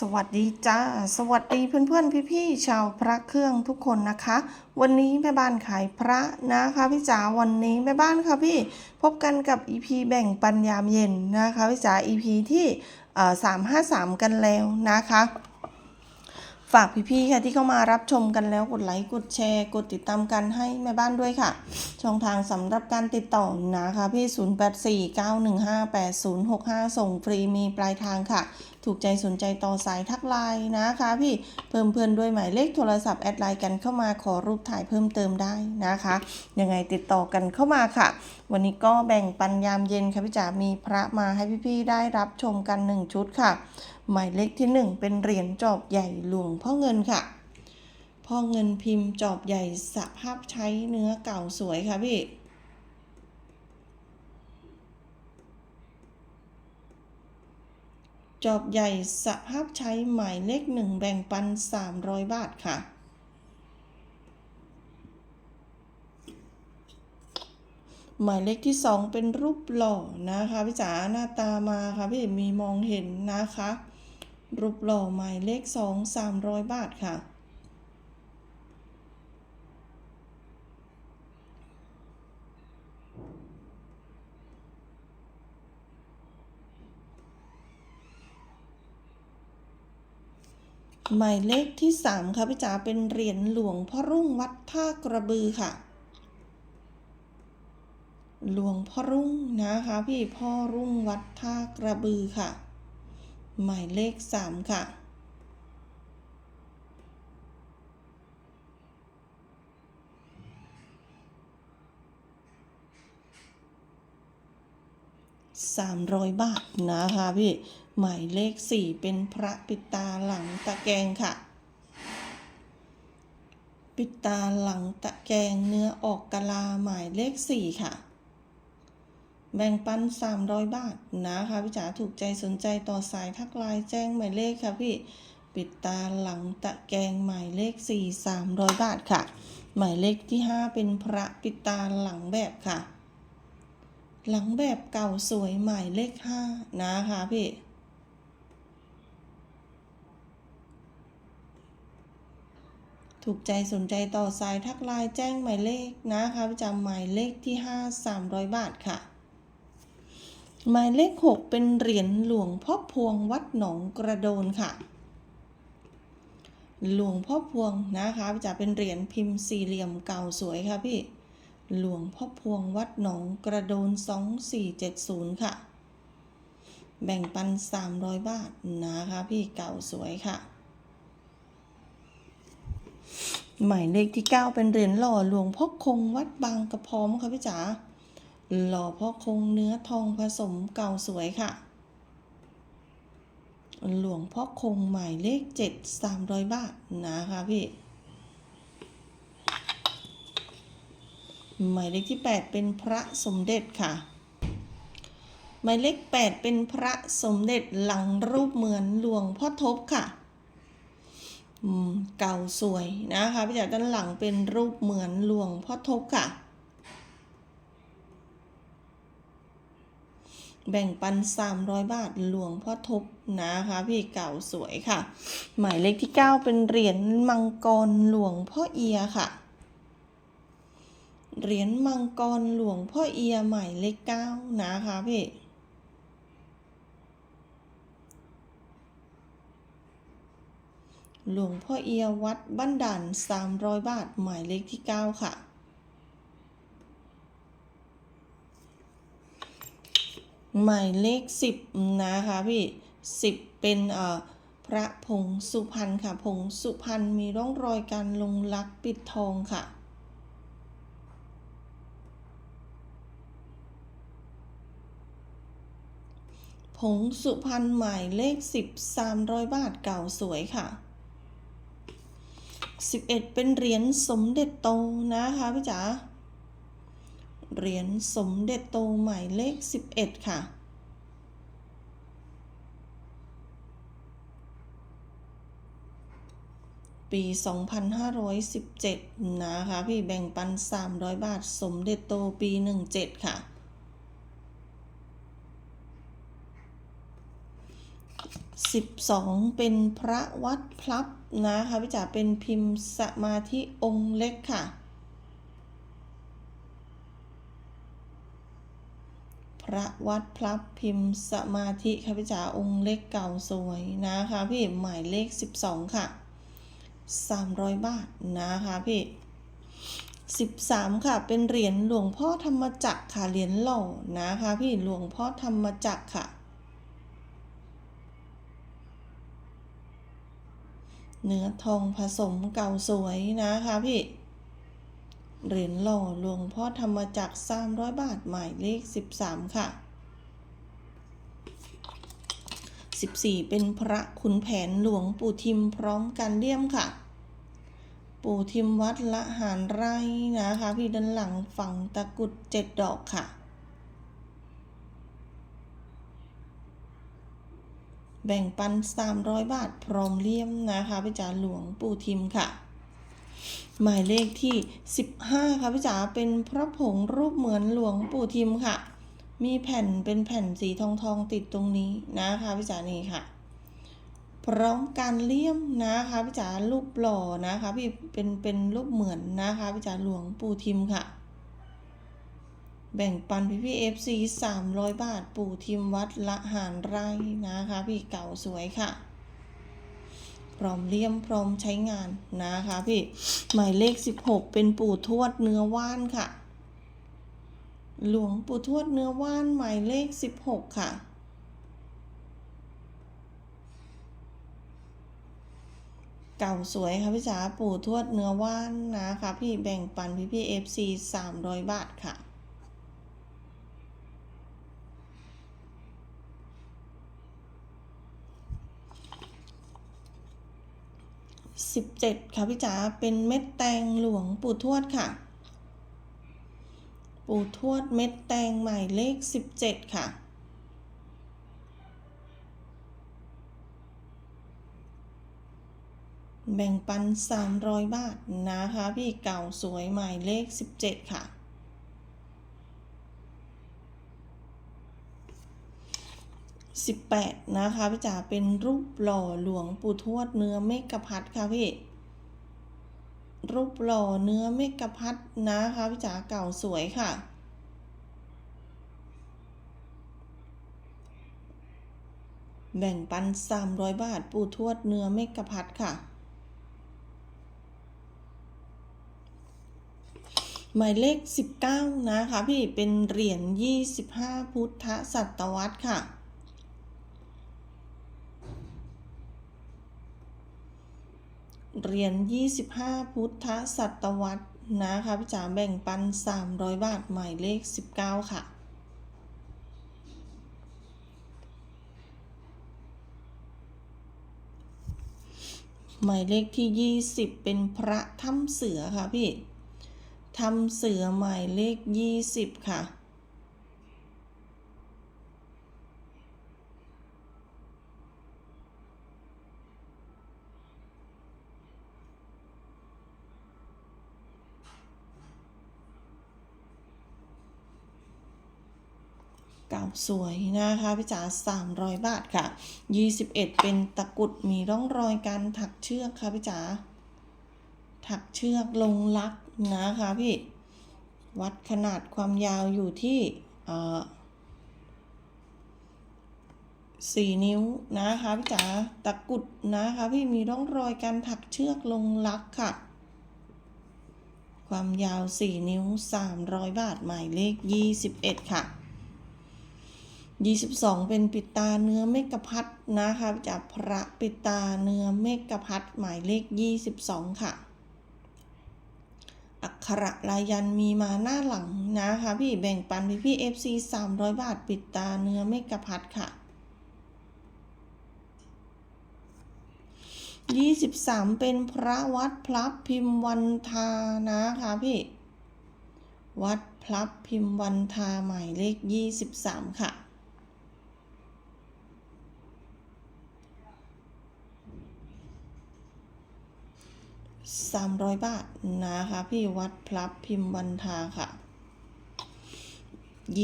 สวัสดีจ้า สวัสดีเพื่อนๆ พี่ๆ ชาวพระเครื่องทุกคนนะคะ วันนี้แม่บ้านขายพระนะคะพี่จ๋าวันนี้แม่บ้านค่ะพี่พบกันกับ EP แบ่งปัญญามเย็นนะคะพี่จ๋า EP ที่สามห้าสามกันแล้วนะคะ ฝากพี่ๆค่ะที่เข้ามารับชมกันแล้วกดไลค์กดแชร์ กดติดตามกันให้แม่บ้านด้วยค่ะ ช่องทางสำหรับการติดต่อนะคะพี่ 0849158065 ส่งฟรีมีปลายทางค่ะ ถูกใจสนใจต่อสายทักไลน์นะคะพี่เพิ่มเพื่อนด้วยหมายเลขโทรศัพท์แอดไลน์กันเข้ามาขอรูปถ่ายเพิ่มเติมได้นะคะยังไงติดต่อกันเข้ามาค่ะ วันนี้ก็แบ่งปันยามเย็นค่ะพี่จ๋ามีพระมาให้พี่ๆได้รับชมกัน 1 ชุดค่ะ หมายเลขที่ 1 เป็นเหรียญจอบใหญ่หลวงพ่อเงินค่ะ พ่อเงินพิมพ์จอบใหญ่สภาพใช้เนื้อเก่าสวยค่ะพี่จอบใหญ่สภาพใช้หมายเลขหนึ่งแบ่งปัน 300 บาทค่ะ หมายเลขที่สองเป็นรูปหล่อนะคะพี่จ๋าหน้าตามาค่ะพี่มีมองเห็นนะคะ รูปหล่อหมายเลขสองสามร้อยบาทค่ะ หมายเลขที่สามค่ะพี่จ๋าเป็นเหรียญหลวงพ่อรุ่งวัดท่ากระบือค่ะ หลวงพ่อรุ่งนะคะพี่พ่อรุ่งวัดท่ากระบือค่ะ หมายเลขสามค่ะสามร้อยบาทนะคะพี่ หมายเลขสี่เป็นพระปิดตาหลังตะแกงค่ะ ปิดตาหลังตะแกงเนื้อออกกะลาหมายเลขสี่ค่ะ แบ่งปัน 300 บาทนะคะพี่จ๋าถูกใจสนใจต่อสายทักไลน์แจ้งหมายเลขค่ะพี่ปิดตาหลังตะแกงหมายเลข 4 300 บาทค่ะ หมายเลขที่ 5 เป็นพระปิดตาหลังแบบค่ะ หลังแบบเก่าสวยหมายเลข 5 นะคะพี่ถูกใจสนใจต่อสายทักไลน์แจ้งหมายเลขนะคะประจำหมายเลขที่ 5 300 บาทค่ะ หมายเลข 6 เป็นเหรียญหลวงพ่อพวงวัดหนองกระโดนค่ะ หลวงพ่อพวงนะคะจะเป็นเหรียญพิมพ์สี่เหลี่ยมเก่าสวยค่ะพี่ หลวงพ่อพวงวัดหนองกระโดน 2470 ค่ะ แบ่งปัน 300 บาทนะคะพี่เก่าสวยค่ะ หมายเลขที่ 9 เป็นเหรียญหล่อหลวงพ่อคงวัดบางกระพร้อมค่ะพี่จ๋า หล่อพ่อคงเนื้อทองผสมเก่าสวยค่ะ หลวงพ่อคงหมายเลข7 300บาทนะคะพี่หมายเลขที่ 8 เป็นพระสมเด็จค่ะ หมายเลข 8 เป็นพระสมเด็จหลังรูปเหมือนหลวงพ่อทบค่ะเก่าสวยนะคะพี่จ๋าด้านหลังเป็นรูปเหมือนหลวงพ่อทบค่ะ แบ่งปัน 300 บาทหลวงพ่อทบนะคะพี่เก่าสวยค่ะ หมายเลขที่ 9 เป็นเหรียญมังกรหลวงพ่อเอียค่ะ เหรียญมังกรหลวงพ่อเอียหมายเลข9นะคะพี่หลวงพ่อเอียวัดบ้านด่าน300 บาท หมายเลขที่ 9 ค่ะ หมายเลข10นะคะพี่10เป็นเอ่อพระผงสุพรรณค่ะ ผงสุพรรณมีร่องรอยการลงลักปิดทองค่ะ ผงสุพรรณหมายเลข10 300บาทเก่าสวยค่ะ11เป็นเหรียญสมเด็จโตนะคะพี่จ๋า เหรียญสมเด็จโตหมายเลข 11 ค่ะ ปี 2517 นะคะ พี่แบ่งปัน 300 บาท สมเด็จโตปี 17 ค่ะ12เป็นพระวัดพลับนะคะพี่จ๋าเป็นพิมพ์สมาธิองค์เล็กค่ะ พ ระวัดพลับพิมพ์สมาธิค่ะพี่จ๋าองค์เล็กเก่าสวยนะคะพี่หมายเลข 12 ค่ะ 300 บาทนะคะพี่ 13 ค่ะ เป็นเหรียญหลวงพ่อธรรมจักรค่ะเหรียญหล่อนะคะพี่หลวงพ่อธรรมจักรค่ะเนื้อทองผสมเก่าสวยนะคะพี่ เหรียญหล่อหลวงพ่อธรรมจักร300 บาทหมายเลข 13 ค่ะ 14 เป็นพระขุนแผนหลวงปู่ทิมพร้อมกันเลี่ยมค่ะ ปู่ทิมวัดละหารไร่นะคะ พี่ด้านหลังฝั่งตะกุดเจ็ดดอกค่ะแบ่งปัน 300 บาท พร้อมเลี่ยมนะคะพี่จ๋าหลวงปู่ทิมค่ะ หมายเลขที่ 15 ค่ะพี่จ๋าเป็นพระผงรูปเหมือนหลวงปู่ทิมค่ะ มีแผ่นเป็นแผ่นสีทองทองติดตรงนี้นะคะพี่จ๋านี่ค่ะ พร้อมการเลี่ยมนะคะพี่จ๋ารูปหล่อนะคะพี่เป็นเป็นรูปเหมือนนะคะพี่จ๋าหลวงปู่ทิมค่ะ แบ่งปันพี่พี่เอฟซีสามร้อยบาทปู่ทิมวัดละหารไร่นะคะพี่เก่าสวยค่ะ พร้อมเลี่ยมพร้อมใช้งานนะคะพี่หมายเลข 16 เป็นปู่ทวดเนื้อว่านค่ะ หลวงปู่ทวดเนื้อว่านหมายเลข 16 ค่ะเก่าสวยค่ะพี่จ๋าปู่ทวดเนื้อว่านนะคะพี่แบ่งปันพี่พี่เอฟซีสามร้อยบาทค่ะ สิบเจ็ดค่ะพี่จ๋าเป็นเม็ดแตงหลวงปู่ทวดค่ะ ปู่ทวดเม็ดแตงหมายเลขสิบเจ็ดค่ะแบ่งปัน 300 บาทนะคะ พี่เก่าสวยหมายเลข 17 ค่ะ 18 นะคะพี่จ๋าเป็นรูปหล่อหลวงปู่ทวดเนื้อเมกะพัดค่ะพี่ รูปหล่อเนื้อเมกะพัดนะคะพี่จ๋าเก่าสวยค่ะ แบ่งปัน 300 บาทปู่ทวดเนื้อเมกะพัดค่ะ หมายเลข 19 นะคะพี่เป็นเหรียญ25 พุทธศตวรรษค่ะ เหรียญ25 พุทธศตวรรษนะคะพี่จ๋าแบ่งปัน 300 บาทหมายเลข 19 ค่ะ หมายเลขที่ 20 เป็นพระถ้ำเสือค่ะพี่ถ้ำเสือหมายเลข 20 ค่ะ สวยนะคะพี่จ๋า300 บาทค่ะ 21 เป็นตะกุดมีร่องรอยการถักเชือกค่ะพี่จ๋าถักเชือกลงลักนะคะพี่ วัดขนาดความยาวอยู่ที่เอ่อสี่นิ้วนะคะพี่จ๋าตะกุดนะคะพี่มีร่องรอยการถักเชือกลงลักค่ะ ความยาว 4 นิ้ว 300 บาทหมายเลข 21 ค่ะ 22เป็นปิดตาเนื้อเมกะพัดนะคะจากพระปิดตาเนื้อเมกะพัดหมายเลข22ค่ะ อักขระลายันมีมาหน้าหลังนะคะพี่แบ่งปันพี่พี่เอฟซี300บาทปิดตาเนื้อเมกะพัดค่ะ23เป็นพระวัดพลับพิมพ์วันทานะคะพี่ วัดพลับพิมพ์วันทาหมายเลข23ค่ะ 300 บาทนะคะพี่วัดพลับพิมพ์วันทาค่ะ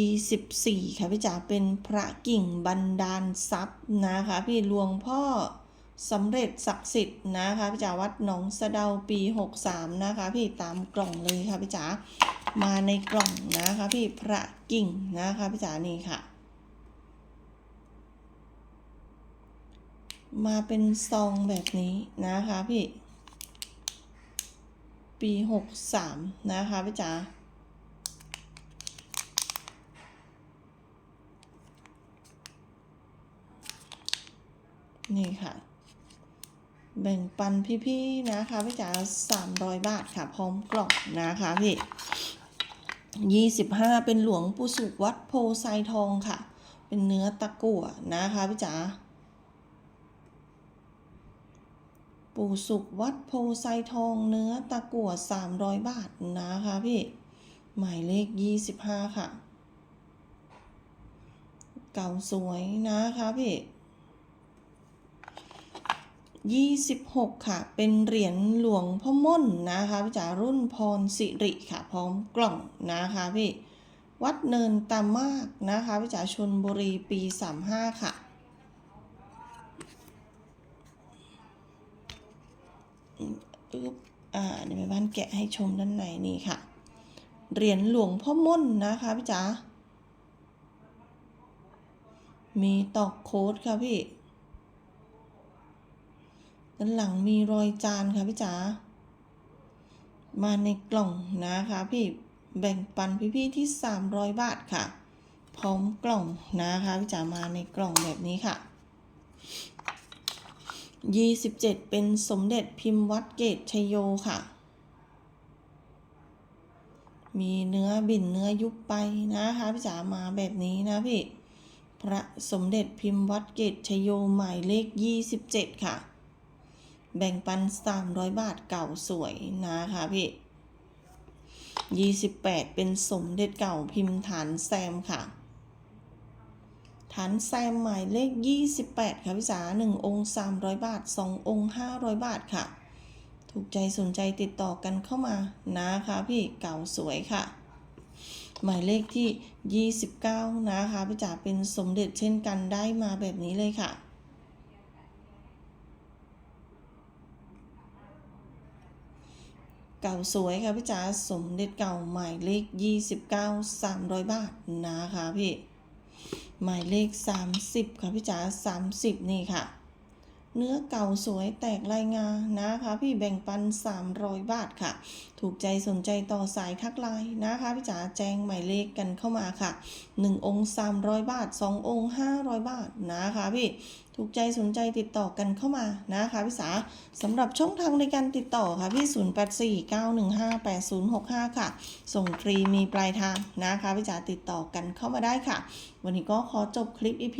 24 ค่ะพี่จ๋าเป็นพระกิ่งบันดาลทรัพย์นะคะ พี่หลวงพ่อสำเร็จศักดิ์สิทธิ์นะคะพี่จ๋าวัดหนองสะเดาปี 63 นะคะ พี่ตามกล่องเลยค่ะพี่จ๋ามาในกล่องนะคะ พี่พระกิ่งนะคะพี่จ๋านี่ค่ะ มาเป็นซองแบบนี้นะคะพี่ ปี63นะคะพี่จ๋านี่ค่ะ แบ่งปันพี่ๆนะคะพี่จ๋า300บาทค่ะ พร้อมกล่องนะคะพี่25เป็นหลวงปู่สุวัดโพไซทองค่ะ เป็นเนื้อตะกั่วนะคะพี่จ๋า ปู่สุขวัดโพไซทองเนื้อตะกั่ว300 บาทนะคะพี่ หมายเลข 25 ค่ะ เก่าสวยนะคะพี่ 26 ค่ะ เป็นเหรียญหลวงพ่อม่นนะคะพี่จ๋ารุ่นพรสิริค่ะ พร้อมกล่องนะคะพี่ วัดเนินตามมากนะคะพี่จ๋าชนบุรีปี 35 ค่ะ อึ๊บอ่าเดี๋ยวแม่บ้านแกะให้ชมด้านในนี่ค่ะ เหรียญหลวงพ่อม่นนะคะพี่จ๋า มีตอกโค้ดค่ะพี่ ด้านหลังมีรอยจานค่ะพี่จ๋า มาในกล่องนะคะพี่ แบ่งปันพี่ๆที่ 300 บาทค่ะ พร้อมกล่องนะคะพี่จ๋ามาในกล่องแบบนี้ค่ะ 27 เป็นสมเด็จพิมพ์วัดเกตชยโยค่ะ มีเนื้อบินเนื้อยุบไปนะคะพี่จ๋ามาแบบนี้นะพี่ พระสมเด็จพิมพ์วัดเกตชยโยหมายเลข 27 ค่ะ แบ่งปัน 300 บาทเก่าสวยนะคะพี่ 28 เป็นสมเด็จเก่าพิมพ์ฐานแซมค่ะ ฐานแซมหมายเลข 28 ค่ะพี่จ๋า1องค์ 300 บาท 2 องค์ 500 บาทค่ะ ถูกใจสนใจติดต่อกันเข้ามานะคะพี่เก่าสวยค่ะ หมายเลขที่ 29 นะคะพี่จ๋าเป็นสมเด็จเช่นกันได้มาแบบนี้เลยค่ะเก่าสวยค่ะพี่จ๋าสมเด็จเก่าหมายเลข 29 300 บาทนะคะพี่ หมายเลข 30 ค่ะพี่จ๋า30 นี่ค่ะ เนื้อเก่าสวยแตกลายงานะคะ พี่แบ่งปัน 300 บาทค่ะ ถูกใจสนใจต่อสายทักไลน์นะคะพี่จ๋าแจ้งหมายเลขกันเข้ามาค่ะ 1 องค์ 300 บาท 2 องค์ 500 บาทนะคะพี่ถูกใจสนใจติดต่อกันเข้ามานะคะพี่สาสำหรับช่องทางในการติดต่อค่ะพี่ 0849158065 ค่ะ ส่งฟรีมีปลายทางนะคะพี่จ๋าติดต่อกันเข้ามาได้ค่ะ วันนี้ก็ขอจบคลิป EP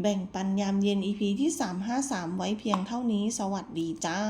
แบ่งปันยามเย็น EP ที่ 353 ไว้เพียงเท่านี้ สวัสดีจ้า